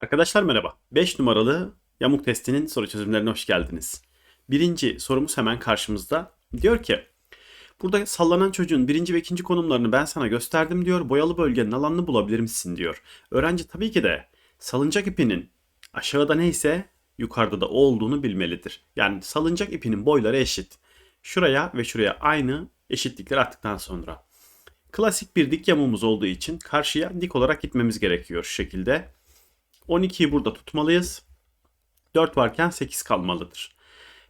Arkadaşlar merhaba. 5 numaralı yamuk testinin soru çözümlerine hoş geldiniz. Birinci sorumuz hemen karşımızda. Diyor ki burada sallanan çocuğun birinci ve ikinci konumlarını ben sana gösterdim diyor. Boyalı bölgenin alanını bulabilir misin diyor. Öğrenci tabii ki de salıncak ipinin aşağıda neyse yukarıda da o olduğunu bilmelidir. Yani salıncak ipinin boyları eşit. Şuraya ve şuraya aynı eşitlikler attıktan sonra. Klasik bir dik yamuğumuz olduğu için karşıya dik olarak gitmemiz gerekiyor şu şekilde. 12'yi burada tutmalıyız. 4 varken 8 kalmalıdır.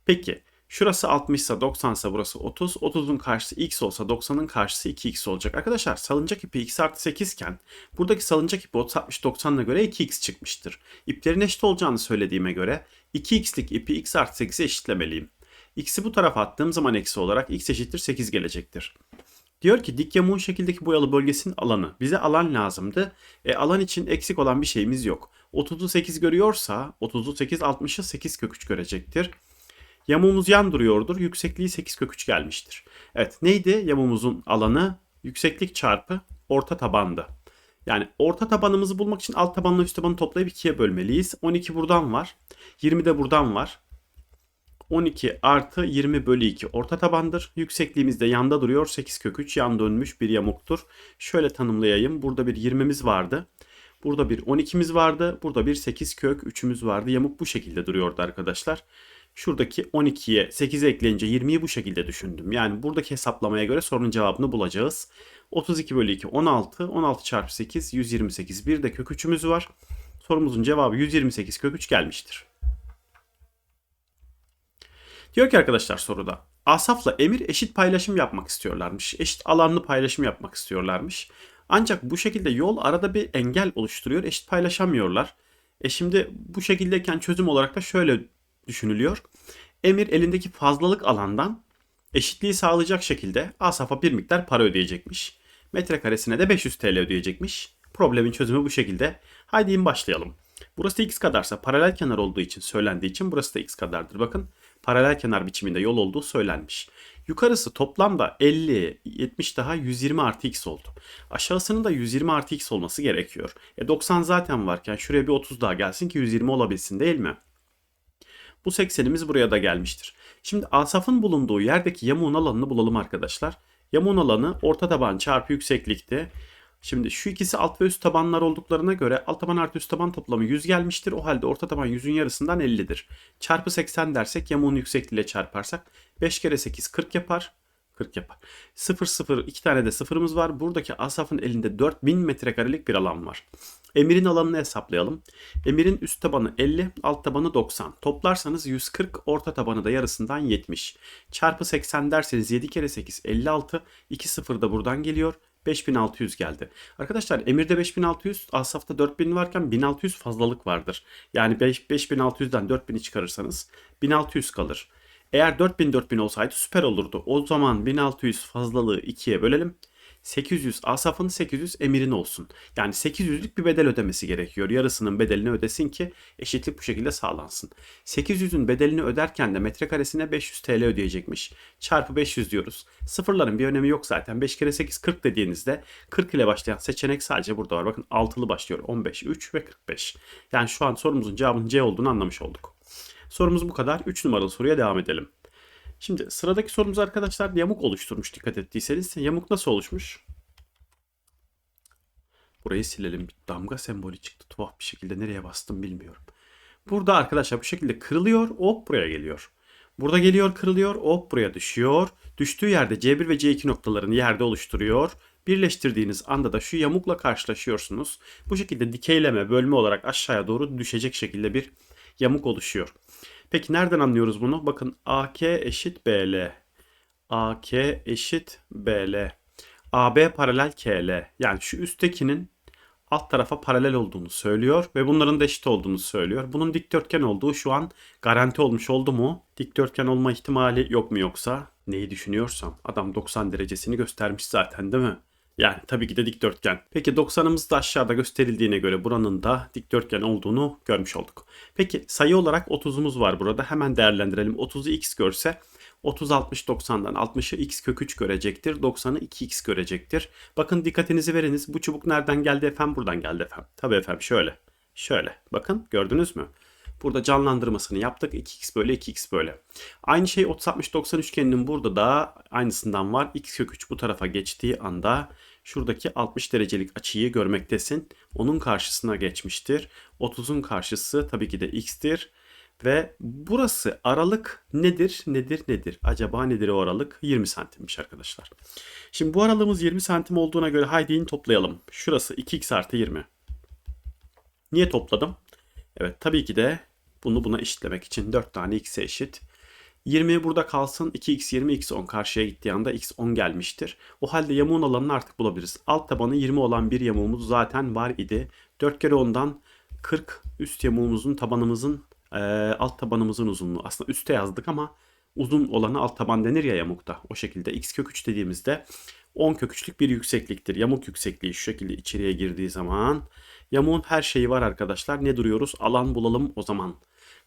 Peki şurası 60 ise 90 ise burası 30. 30'un karşısı x olsa 90'ın karşısı 2x olacak. Arkadaşlar salıncak ipi x artı 8 iken buradaki salıncak ipi 30 60 90'a göre 2x çıkmıştır. İplerin eşit olacağını söylediğime göre 2x'lik ipi x artı 8'e eşitlemeliyim. X'i bu tarafa attığım zaman eksi olarak x eşittir 8 gelecektir. Diyor ki dik yamuğun şekildeki boyalı bölgesinin alanı. Bize alan lazımdı. E, alan için eksik olan bir şeyimiz yok. 30'u 8 görüyorsa 30'u 8 60'ı 8 kök 3 görecektir. Yamuğumuz yan duruyordur. Yüksekliği 8 kök 3 gelmiştir. Evet neydi yamuğumuzun alanı? Yükseklik çarpı orta tabandı. Yani orta tabanımızı bulmak için alt tabanla üst tabanı toplayıp 2'ye bölmeliyiz. 12 buradan var. 20 de buradan var. 12 artı 20 bölü 2 orta tabandır. Yüksekliğimiz de yanda duruyor. 8 kök 3 yan dönmüş bir yamuktur. Şöyle tanımlayayım. Burada bir 20'miz vardı. Burada bir 12'miz vardı. Burada bir 8 kök 3'ümüz vardı. Yamuk bu şekilde duruyordu arkadaşlar. Şuradaki 12'ye 8 ekleyince 20'yi bu şekilde düşündüm. Yani buradaki hesaplamaya göre sorunun cevabını bulacağız. 32 bölü 2 16. 16 çarpı 8 128. Bir de kök 3'ümüz var. Sorumuzun cevabı 128 kök 3 gelmiştir. Diyor ki arkadaşlar soruda Asaf'la Emir eşit paylaşım yapmak istiyorlarmış. Eşit alanlı paylaşım yapmak istiyorlarmış. Ancak bu şekilde yol arada bir engel oluşturuyor. Eşit paylaşamıyorlar. E şimdi bu şekildeyken çözüm olarak da şöyle düşünülüyor. Emir elindeki fazlalık alandan eşitliği sağlayacak şekilde Asaf'a bir miktar para ödeyecekmiş. Metrekaresine de 500 TL ödeyecekmiş. Problemin çözümü bu şekilde. Haydi başlayalım. Burası x kadarsa paralel kenar olduğu için söylendiği için burası da x kadardır. Bakın paralel kenar biçiminde yol olduğu söylenmiş. Yukarısı toplamda 50, 70 daha 120 artı x oldu. Aşağısının da 120 artı x olması gerekiyor. E 90 zaten varken şuraya bir 30 daha gelsin ki 120 olabilsin değil mi? Bu 80'imiz buraya da gelmiştir. Şimdi asafın bulunduğu yerdeki yamuğun alanını bulalım arkadaşlar. Yamuğun alanı orta taban çarpı yükseklikte. Şimdi şu ikisi alt ve üst tabanlar olduklarına göre alt taban artı üst taban toplamı 100 gelmiştir. O halde orta taban 100'ün yarısından 50'dir. Çarpı 80 dersek yamuğun yüksekliğiyle çarparsak 5 kere 8 40 yapar. 40 yapar. 0 0 iki tane de sıfırımız var. Buradaki Asaf'ın elinde 4000 metrekarelik bir alan var. Emir'in alanını hesaplayalım. Emir'in üst tabanı 50, alt tabanı 90. Toplarsanız 140, orta tabanı da yarısından 70. Çarpı 80 derseniz 7 kere 8 56. 2 sıfır da buradan geliyor. 5600 geldi. Arkadaşlar Emir'de 5600, Asaf'ta 4000 varken 1600 fazlalık vardır. Yani 5, 5600'den 4000'i çıkarırsanız 1600 kalır. Eğer 4000 4000 olsaydı süper olurdu. O zaman 1600 fazlalığı 2'ye bölelim. 800 Asaf'ın 800 Emir'in olsun. Yani 800'lük bir bedel ödemesi gerekiyor. Yarısının bedelini ödesin ki eşitlik bu şekilde sağlansın. 800'ün bedelini öderken de metrekaresine 500 TL ödeyecekmiş. Çarpı 500 diyoruz. Sıfırların bir önemi yok zaten. 5 kere 8 40 dediğinizde 40 ile başlayan seçenek sadece burada var. Bakın altılı başlıyor. 15, 3 ve 45. Yani şu an sorumuzun cevabının C olduğunu anlamış olduk. Sorumuz bu kadar. 3 numaralı soruya devam edelim. Şimdi sıradaki sorumuz arkadaşlar yamuk oluşturmuş dikkat ettiyseniz. Yamuk nasıl oluşmuş? Burayı silelim. Bir damga sembolü çıktı. Tuhaf bir şekilde nereye bastım bilmiyorum. Burada arkadaşlar bu şekilde kırılıyor. Hop buraya geliyor. Burada geliyor kırılıyor. Hop buraya düşüyor. Düştüğü yerde C1 ve C2 noktalarını yerde oluşturuyor. Birleştirdiğiniz anda da şu yamukla karşılaşıyorsunuz. Bu şekilde dikeyleme, bölme olarak aşağıya doğru düşecek şekilde bir yamuk oluşuyor. Peki nereden anlıyoruz bunu? Bakın AK eşit BL. AK eşit BL. AB paralel KL. Yani şu üsttekinin alt tarafa paralel olduğunu söylüyor ve bunların da eşit olduğunu söylüyor. Bunun dikdörtgen olduğu şu an garanti olmuş oldu mu? Dikdörtgen olma ihtimali yok mu yoksa? Neyi düşünüyorsam adam 90 derecesini göstermiş zaten değil mi? Yani tabii ki de dikdörtgen. Peki 90'ımız da aşağıda gösterildiğine göre buranın da dikdörtgen olduğunu görmüş olduk. Peki sayı olarak 30'umuz var burada. Hemen değerlendirelim. 30'u x görse 30 60 90'dan 60'ı x kök 3 görecektir. 90'ı 2x görecektir. Bakın dikkatinizi veriniz. Bu çubuk nereden geldi efendim? Buradan geldi efendim. Tabii efendim şöyle. Şöyle bakın gördünüz mü? Burada canlandırmasını yaptık. 2x böyle 2x böyle. Aynı şey 30-60-90 üçgeninin burada da aynısından var. x kök 3 bu tarafa geçtiği anda şuradaki 60 derecelik açıyı görmektesin. Onun karşısına geçmiştir. 30'un karşısı tabii ki de x'tir. Ve burası aralık nedir, nedir, nedir? Acaba nedir o aralık? 20 santimmiş arkadaşlar. Şimdi bu aralığımız 20 santim olduğuna göre haydi toplayalım. Şurası 2x artı 20. Niye topladım? Evet tabii ki de bunu buna eşitlemek için 4 tane x'e eşit. 20 burada kalsın. 2x 20 x 10 karşıya gittiği anda x 10 gelmiştir. O halde yamuğun alanını artık bulabiliriz. Alt tabanı 20 olan bir yamuğumuz zaten var idi. 4 kere 10'dan 40 üst yamuğumuzun tabanımızın e, alt tabanımızın uzunluğu. Aslında üste yazdık ama uzun olanı alt taban denir ya yamukta. O şekilde x kök 3 dediğimizde 10 kök 3'lük bir yüksekliktir. Yamuk yüksekliği şu şekilde içeriye girdiği zaman yamuğun her şeyi var arkadaşlar. Ne duruyoruz? Alan bulalım o zaman.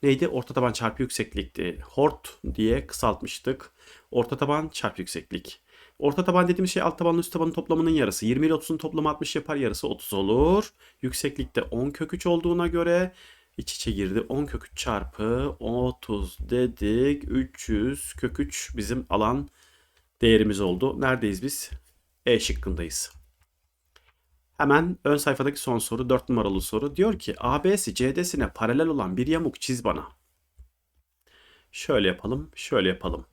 Neydi? Orta taban çarpı yükseklikti. Hort diye kısaltmıştık. Orta taban çarpı yükseklik. Orta taban dediğimiz şey alt tabanla üst tabanın toplamının yarısı. 20 ile 30'un toplamı 60 yapar yarısı 30 olur. Yükseklikte 10 kök 3 olduğuna göre iç içe girdi. 10 kök 3 çarpı 30 dedik. 300 kök 3 bizim alan değerimiz oldu. Neredeyiz biz? E şıkkındayız. Hemen ön sayfadaki son soru 4 numaralı soru. Diyor ki AB'si CD'sine paralel olan bir yamuk çiz bana. Şöyle yapalım, şöyle yapalım.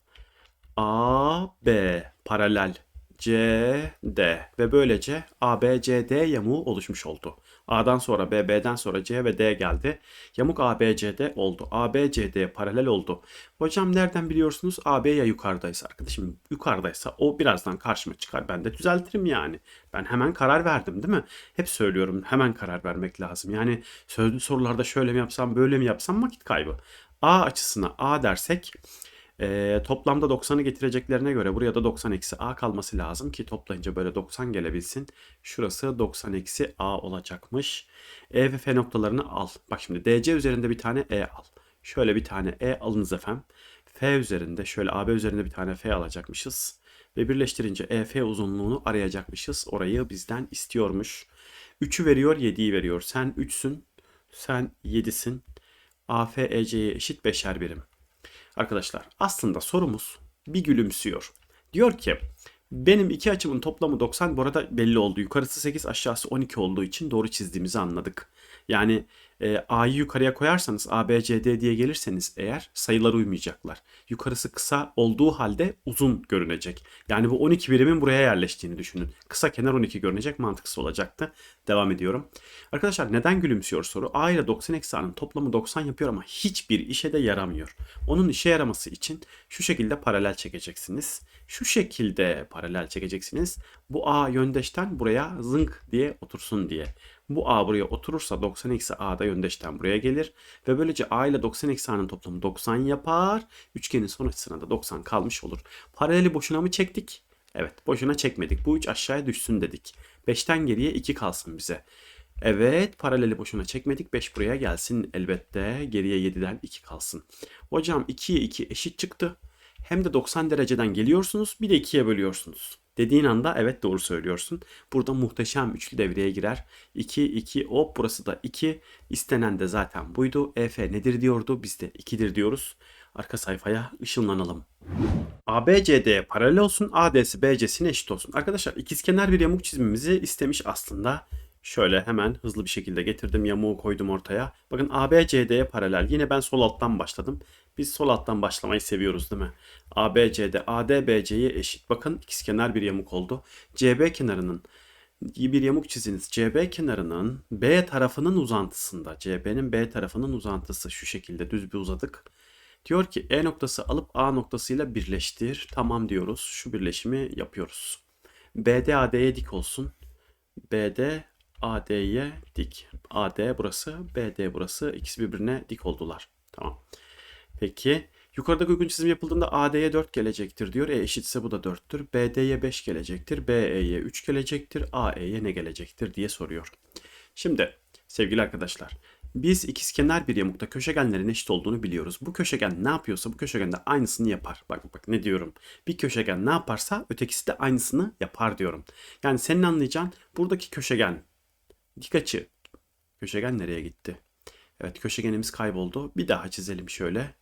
AB paralel CD ve böylece ABCD yamuğu oluşmuş oldu. A'dan sonra B, B'den sonra C ve D geldi. Yamuk ABCD oldu. ABCD paralel oldu. Hocam nereden biliyorsunuz? AB ya yukarıdaysa arkadaşım yukarıdaysa o birazdan karşıma çıkar. Ben de düzeltirim yani. Ben hemen karar verdim değil mi? Hep söylüyorum hemen karar vermek lazım. Yani sözlü sorularda şöyle mi yapsam böyle mi yapsam vakit kaybı. A açısına A dersek e, toplamda 90'ı getireceklerine göre buraya da 90 eksi a kalması lazım ki toplayınca böyle 90 gelebilsin. Şurası 90 eksi a olacakmış. E ve f noktalarını al. Bak şimdi DC üzerinde bir tane e al. Şöyle bir tane e alınız efendim. F üzerinde şöyle AB üzerinde bir tane F alacakmışız. Ve birleştirince EF uzunluğunu arayacakmışız. Orayı bizden istiyormuş. 3'ü veriyor 7'yi veriyor. Sen 3'sün. Sen 7'sin. AF EC'ye eşit 5'er birim. Arkadaşlar aslında sorumuz bir gülümsüyor. Diyor ki benim iki açımın toplamı 90 bu arada belli oldu. Yukarısı 8 aşağısı 12 olduğu için doğru çizdiğimizi anladık. Yani e, A'yı yukarıya koyarsanız A, B, C, D diye gelirseniz eğer sayılar uymayacaklar. Yukarısı kısa olduğu halde uzun görünecek. Yani bu 12 birimin buraya yerleştiğini düşünün. Kısa kenar 12 görünecek mantıksız olacaktı. Devam ediyorum. Arkadaşlar neden gülümsüyor soru? A ile 90 eksi A'nın toplamı 90 yapıyor ama hiçbir işe de yaramıyor. Onun işe yaraması için şu şekilde paralel çekeceksiniz. Şu şekilde paralel çekeceksiniz. Bu A yöndeşten buraya zınk diye otursun diye. Bu A buraya oturursa 90 eksi A da yöndeşten buraya gelir. Ve böylece A ile 90 eksi A'nın toplamı 90 yapar. Üçgenin son açısına da 90 kalmış olur. Paraleli boşuna mı çektik? Evet boşuna çekmedik. Bu 3 aşağıya düşsün dedik. 5'ten geriye 2 kalsın bize. Evet paraleli boşuna çekmedik. 5 buraya gelsin elbette. Geriye 7'den 2 kalsın. Hocam 2'ye 2 eşit çıktı. Hem de 90 dereceden geliyorsunuz bir de 2'ye bölüyorsunuz. Dediğin anda evet doğru söylüyorsun. Burada muhteşem üçlü devreye girer. 2, 2, hop burası da 2. İstenen de zaten buydu. EF nedir diyordu. Biz de 2'dir diyoruz. Arka sayfaya ışınlanalım. ABCD paralel olsun. AD'si BC'sine eşit olsun. Arkadaşlar ikizkenar bir yamuk çizmemizi istemiş aslında. Şöyle hemen hızlı bir şekilde getirdim yamuğu koydum ortaya. Bakın ABCD'ye paralel. Yine ben sol alttan başladım. Biz sol alttan başlamayı seviyoruz değil mi? ABCD AD BC'ye eşit. Bakın ikizkenar bir yamuk oldu. CB kenarının bir yamuk çiziniz. CB kenarının B tarafının uzantısında. CB'nin B tarafının uzantısı şu şekilde düz bir uzadık. Diyor ki E noktası alıp A noktasıyla birleştir. Tamam diyoruz. Şu birleşimi yapıyoruz. BD AD'ye dik olsun. BD AD'ye dik. AD burası, BD burası. İkisi birbirine dik oldular. Tamam. Peki yukarıda uygun çizim yapıldığında AD'ye 4 gelecektir diyor. E eşitse bu da 4'tür. BD'ye 5 gelecektir. BE'ye 3 gelecektir. AE'ye ne gelecektir diye soruyor. Şimdi sevgili arkadaşlar biz ikizkenar bir yamukta köşegenlerin eşit olduğunu biliyoruz. Bu köşegen ne yapıyorsa bu köşegen de aynısını yapar. Bak bak ne diyorum. Bir köşegen ne yaparsa ötekisi de aynısını yapar diyorum. Yani senin anlayacağın buradaki köşegen dik açı Köşegen nereye gitti? Evet köşegenimiz kayboldu. Bir daha çizelim şöyle.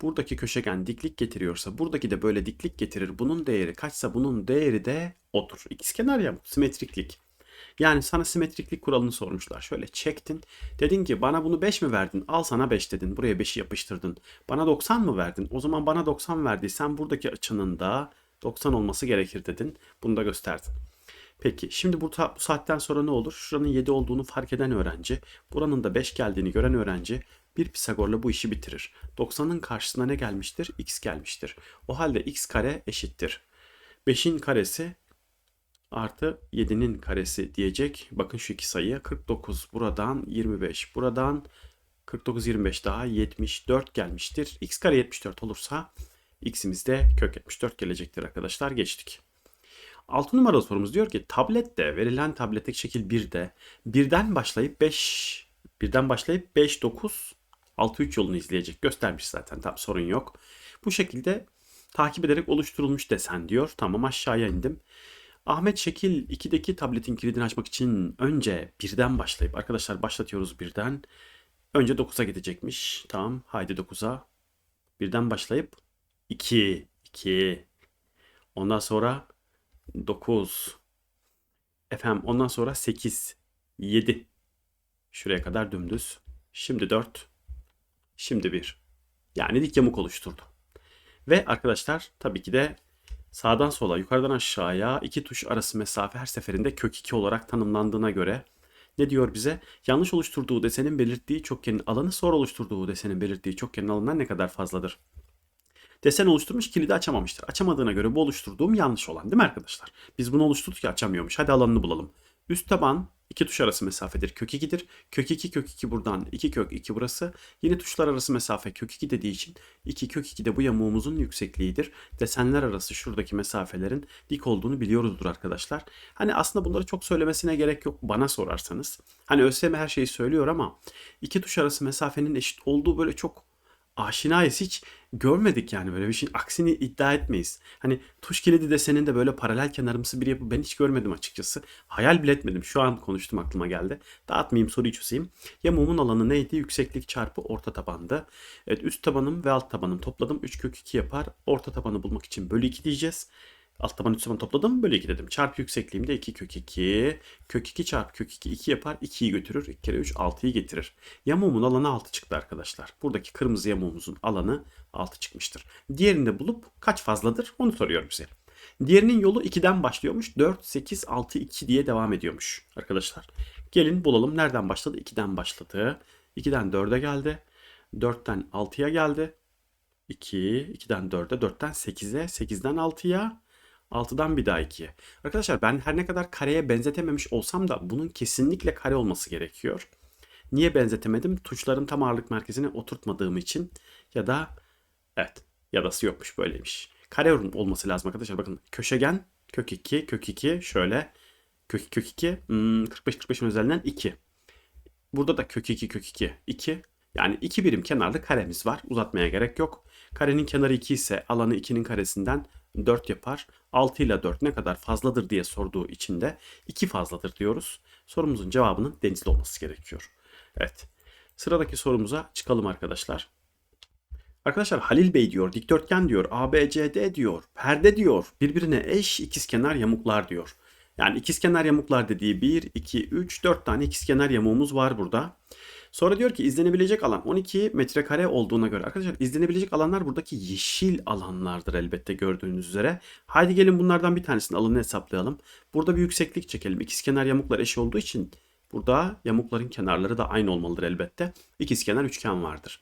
Buradaki köşegen diklik getiriyorsa buradaki de böyle diklik getirir. Bunun değeri kaçsa bunun değeri de odur. İkizkenar ya simetriklik. Yani sana simetriklik kuralını sormuşlar. Şöyle çektin. Dedin ki bana bunu 5 mi verdin? Al sana 5 dedin. Buraya 5'i yapıştırdın. Bana 90 mı verdin? O zaman bana 90 verdiysen buradaki açının da 90 olması gerekir dedin. Bunu da gösterdin. Peki şimdi bu, bu saatten sonra ne olur? Şuranın 7 olduğunu fark eden öğrenci, buranın da 5 geldiğini gören öğrenci bir Pisagor'la bu işi bitirir. 90'ın karşısına ne gelmiştir? X gelmiştir. O halde x kare eşittir. 5'in karesi artı 7'nin karesi diyecek. Bakın şu iki sayı 49 buradan 25 buradan 49 25 daha 74 gelmiştir. x kare 74 olursa x'imiz de kök 74 gelecektir arkadaşlar. Geçtik. 6 numaralı sorumuz diyor ki tablette verilen tabletteki şekil 1'de birden başlayıp 5 birden başlayıp 5 9 6 3 yolunu izleyecek. Göstermiş zaten tam sorun yok. Bu şekilde takip ederek oluşturulmuş desen diyor. Tamam aşağıya indim. Ahmet şekil 2'deki tabletin kilidini açmak için önce birden başlayıp arkadaşlar başlatıyoruz birden. Önce 9'a gidecekmiş. Tamam haydi 9'a. Birden başlayıp 2 2 Ondan sonra 9 Efendim ondan sonra 8 7 Şuraya kadar dümdüz. Şimdi 4 Şimdi 1 Yani dik yamuk oluşturdu. Ve arkadaşlar tabii ki de sağdan sola yukarıdan aşağıya iki tuş arası mesafe her seferinde kök 2 olarak tanımlandığına göre ne diyor bize? Yanlış oluşturduğu desenin belirttiği çokgenin alanı sonra oluşturduğu desenin belirttiği çokgenin alanından ne kadar fazladır? Desen oluşturmuş kilidi açamamıştır. Açamadığına göre bu oluşturduğum yanlış olan değil mi arkadaşlar? Biz bunu oluşturduk ya açamıyormuş. Hadi alanını bulalım. Üst taban iki tuş arası mesafedir. Kök 2'dir. Kök 2 kök 2 buradan 2 kök 2 burası. Yine tuşlar arası mesafe kök 2 dediği için 2 kök 2 de bu yamuğumuzun yüksekliğidir. Desenler arası şuradaki mesafelerin dik olduğunu biliyoruzdur arkadaşlar. Hani aslında bunları çok söylemesine gerek yok bana sorarsanız. Hani ÖSYM her şeyi söylüyor ama iki tuş arası mesafenin eşit olduğu böyle çok aşinayız hiç görmedik yani böyle bir şey. Aksini iddia etmeyiz. Hani tuş kilidi desenin de böyle paralel kenarımsı bir yapı ben hiç görmedim açıkçası. Hayal bile etmedim. Şu an konuştum aklıma geldi. Dağıtmayayım soruyu çözeyim. Yamuğumun alanı neydi? Yükseklik çarpı orta tabandı. Evet üst tabanım ve alt tabanım topladım. 3 kök 2 yapar. Orta tabanı bulmak için bölü 2 diyeceğiz. Alt taban üst taban topladım. Böyle 2 dedim. Çarpı yüksekliğim de 2 kök 2. Kök 2 çarpı kök 2 2 yapar. 2'yi götürür. 2 kere 3 6'yı getirir. Yamuğumun alanı 6 çıktı arkadaşlar. Buradaki kırmızı yamuğumuzun alanı 6 çıkmıştır. Diğerini de bulup kaç fazladır onu soruyorum size. Diğerinin yolu 2'den başlıyormuş. 4, 8, 6, 2 diye devam ediyormuş arkadaşlar. Gelin bulalım. Nereden başladı? 2'den başladı. 2'den 4'e geldi. 4'ten 6'ya geldi. 2, 2'den 4'e, 4'ten 8'e, 8'den 6'ya, 6'dan bir daha 2'ye. Arkadaşlar ben her ne kadar kareye benzetememiş olsam da bunun kesinlikle kare olması gerekiyor. Niye benzetemedim? Tuşların tam ağırlık merkezine oturtmadığım için ya da evet yadası yokmuş böyleymiş. Kare olması lazım arkadaşlar. Bakın köşegen kök 2 kök 2 şöyle kök kök 2 hmm, 45 45'in üzerinden 2. Burada da kök 2 kök 2 2 yani 2 birim kenarlı karemiz var. Uzatmaya gerek yok. Karenin kenarı 2 ise alanı 2'nin karesinden 4 yapar. 6 ile 4 ne kadar fazladır diye sorduğu için de 2 fazladır diyoruz. Sorumuzun cevabının denizli olması gerekiyor. Evet. Sıradaki sorumuza çıkalım arkadaşlar. Arkadaşlar Halil Bey diyor, dikdörtgen diyor, ABCD diyor, perde diyor, birbirine eş ikizkenar yamuklar diyor. Yani ikizkenar yamuklar dediği 1, 2, 3, 4 tane ikizkenar yamuğumuz var burada. Sonra diyor ki izlenebilecek alan 12 metrekare olduğuna göre. Arkadaşlar izlenebilecek alanlar buradaki yeşil alanlardır elbette gördüğünüz üzere. Haydi gelin bunlardan bir tanesinin alanını hesaplayalım. Burada bir yükseklik çekelim. İkizkenar yamuklar eş olduğu için burada yamukların kenarları da aynı olmalıdır elbette. İkizkenar üçgen vardır.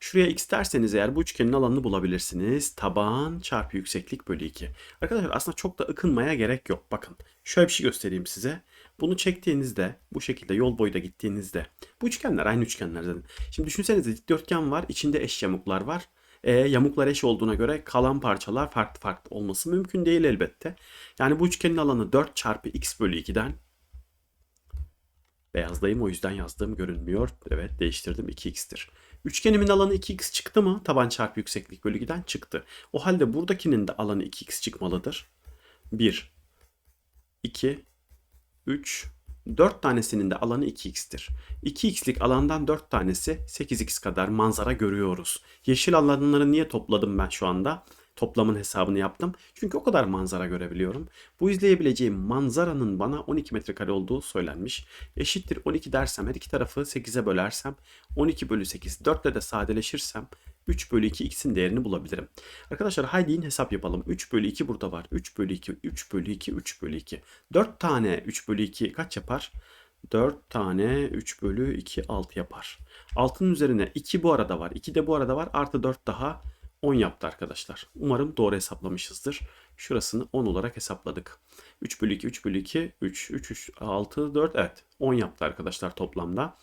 Şuraya x derseniz eğer bu üçgenin alanını bulabilirsiniz. Taban çarpı yükseklik bölü 2. Arkadaşlar aslında çok da ıkınmaya gerek yok. Bakın şöyle bir şey göstereyim size. Bunu çektiğinizde bu şekilde yol boyu da gittiğinizde bu üçgenler aynı üçgenler zaten. Şimdi düşünsenize dikdörtgen var içinde eş yamuklar var. E, yamuklar eş olduğuna göre kalan parçalar farklı farklı olması mümkün değil elbette. Yani bu üçgenin alanı 4 çarpı x bölü 2'den beyazdayım o yüzden yazdığım görünmüyor. Evet değiştirdim 2x'tir. Üçgenimin alanı 2x çıktı mı? Taban çarpı yükseklik bölü 2'den çıktı. O halde buradakinin de alanı 2x çıkmalıdır. 1, 2, 3, 4 tanesinin de alanı 2x'tir. 2x'lik alandan 4 tanesi 8x kadar manzara görüyoruz. Yeşil alanları niye topladım ben şu anda? Toplamın hesabını yaptım. Çünkü o kadar manzara görebiliyorum. Bu izleyebileceğim manzaranın bana 12 metrekare olduğu söylenmiş. Eşittir 12 dersem her iki tarafı 8'e bölersem 12 bölü 8 4 ile de sadeleşirsem 3 bölü 2 x'in değerini bulabilirim. Arkadaşlar haydi yine hesap yapalım. 3 bölü 2 burada var. 3 bölü 2, 3 bölü 2, 3 bölü 2. 4 tane 3 bölü 2 kaç yapar? 4 tane 3 bölü 2 6 yapar. 6'nın üzerine 2 bu arada var. 2 de bu arada var. Artı 4 daha 10 yaptı arkadaşlar. Umarım doğru hesaplamışızdır. Şurasını 10 olarak hesapladık. 3 bölü 2, 3 bölü 2, 3, 3, 3, 6, 4 evet 10 yaptı arkadaşlar toplamda.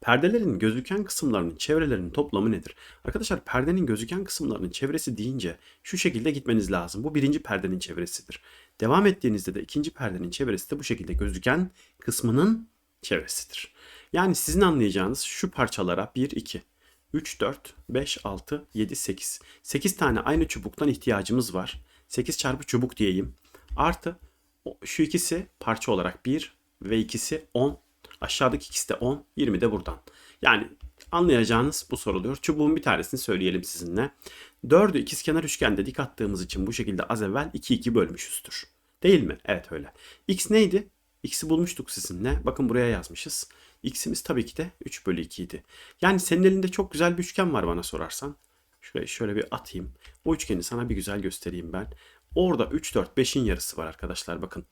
Perdelerin gözüken kısımlarının çevrelerinin toplamı nedir? Arkadaşlar perdenin gözüken kısımlarının çevresi deyince şu şekilde gitmeniz lazım. Bu birinci perdenin çevresidir. Devam ettiğinizde de ikinci perdenin çevresi de bu şekilde gözüken kısmının çevresidir. Yani sizin anlayacağınız şu parçalara 1, 2, 3, 4, 5, 6, 7, 8. 8 tane aynı çubuktan ihtiyacımız var. 8 çarpı çubuk diyeyim. Artı şu ikisi parça olarak 1 ve ikisi 10. Aşağıdaki ikisi de 10, 20 de buradan. Yani anlayacağınız bu soruluyor. Çubuğun bir tanesini söyleyelim sizinle. 4'ü ikizkenar üçgende dik attığımız için bu şekilde az evvel 2 2 bölmüşüzdür. Değil mi? Evet öyle. X neydi? X'i bulmuştuk sizinle. Bakın buraya yazmışız. X'imiz tabii ki de 3 bölü 2 idi. Yani senin elinde çok güzel bir üçgen var bana sorarsan. Şurayı şöyle bir atayım. O üçgeni sana bir güzel göstereyim ben. Orada 3, 4, 5'in yarısı var arkadaşlar bakın.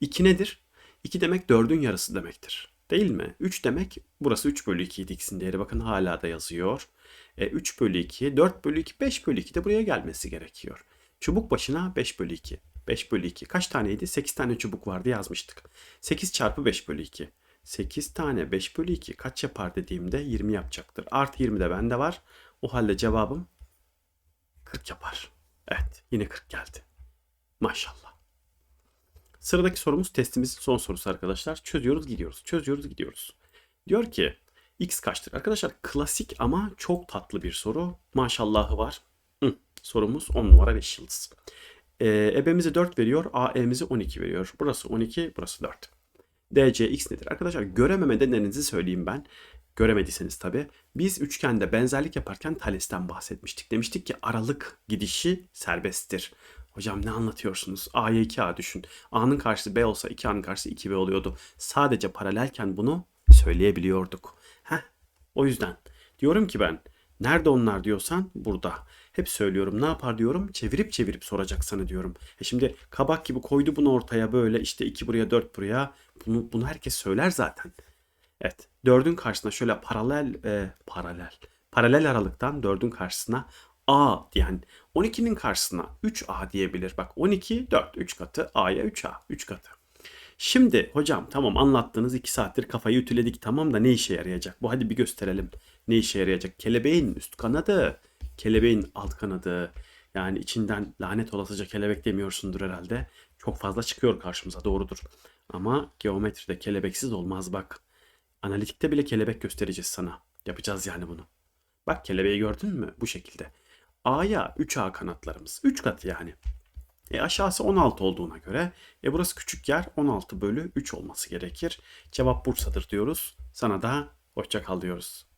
2 nedir? 2 demek 4'ün yarısı demektir. Değil mi? 3 demek burası 3 bölü 2 idi x'in değeri. Bakın hala da yazıyor. E, 3 bölü 2, 4 bölü 2, 5 bölü 2 de buraya gelmesi gerekiyor. Çubuk başına 5 bölü 2. 5 bölü 2 kaç taneydi? 8 tane çubuk vardı yazmıştık. 8 çarpı 5 bölü 2. 8 tane 5 bölü 2 kaç yapar dediğimde 20 yapacaktır. Artı 20 de bende var. O halde cevabım 40 yapar. Evet yine 40 geldi. Maşallah. Sıradaki sorumuz testimizin son sorusu arkadaşlar. Çözüyoruz gidiyoruz. Çözüyoruz gidiyoruz. Diyor ki x kaçtır? Arkadaşlar klasik ama çok tatlı bir soru. Maşallahı var. Hı, sorumuz 10 numara 5 yıldız. Ee, ebemizi 4 veriyor. AE'mizi 12 veriyor. Burası 12, burası 4. DC x nedir? Arkadaşlar görememe nedeninizi söyleyeyim ben. Göremediyseniz tabi. Biz üçgende benzerlik yaparken Thales'ten bahsetmiştik. Demiştik ki aralık gidişi serbesttir. Hocam ne anlatıyorsunuz? A'ya 2A düşün. A'nın karşısı B olsa 2A'nın karşısı 2B oluyordu. Sadece paralelken bunu söyleyebiliyorduk. Heh, o yüzden diyorum ki ben nerede onlar diyorsan burada. Hep söylüyorum ne yapar diyorum çevirip çevirip soracak sana diyorum. E şimdi kabak gibi koydu bunu ortaya böyle işte 2 buraya 4 buraya. Bunu, bunu herkes söyler zaten. Evet. 4'ün karşısına şöyle paralel e, paralel paralel aralıktan 4'ün karşısına A diyen 12'nin karşısına 3A diyebilir. Bak 12 4 3 katı A'ya 3A 3 katı. Şimdi hocam tamam anlattığınız 2 saattir kafayı ütüledik tamam da ne işe yarayacak? Bu hadi bir gösterelim. Ne işe yarayacak? Kelebeğin üst kanadı, kelebeğin alt kanadı. Yani içinden lanet olasıca kelebek demiyorsundur herhalde. Çok fazla çıkıyor karşımıza doğrudur. Ama geometride kelebeksiz olmaz bak. Analitikte bile kelebek göstereceğiz sana. Yapacağız yani bunu. Bak kelebeği gördün mü? Bu şekilde. A'ya 3A kanatlarımız. 3 kat yani. E aşağısı 16 olduğuna göre e burası küçük yer 16 bölü 3 olması gerekir. Cevap Bursa'dır diyoruz. Sana da hoşça kal diyoruz.